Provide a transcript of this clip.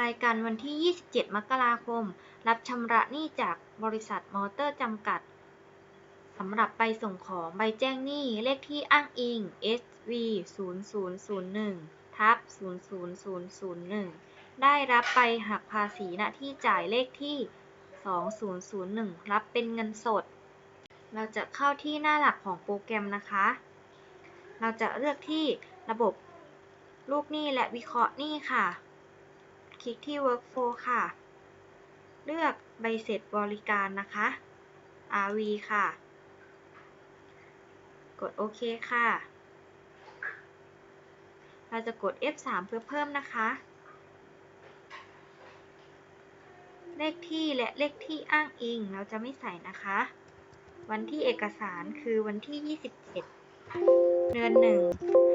รายการวันที่ 27 มกราคม รับชำระหนี้จากบริษัทมอเตอร์จำกัดสำหรับใบส่งของใบแจ้งหนี้เลขที่อ้างอิง SV 0001ทับ00001 ได้รับใบหักภาษีณที่จ่ายเลขที่ 2001 รับเป็นเงินสด เราจะเข้าที่หน้าหลักของโปรแกรมนะคะ เราจะเลือกที่ระบบลูกหนี้และวิเคราะห์หนี้ค่ะ คลิกที่ Workflow ค่ะ เลือกใบเสร็จบริการนะคะ RV ค่ะ กดโอเคค่ะ เราจะกด F3 เพื่อเพิ่มนะคะ เลขที่และเลขที่อ้างอิงเราจะไม่ใส่นะคะ วันที่เอกสารคือวันที่ 27 เดือน 1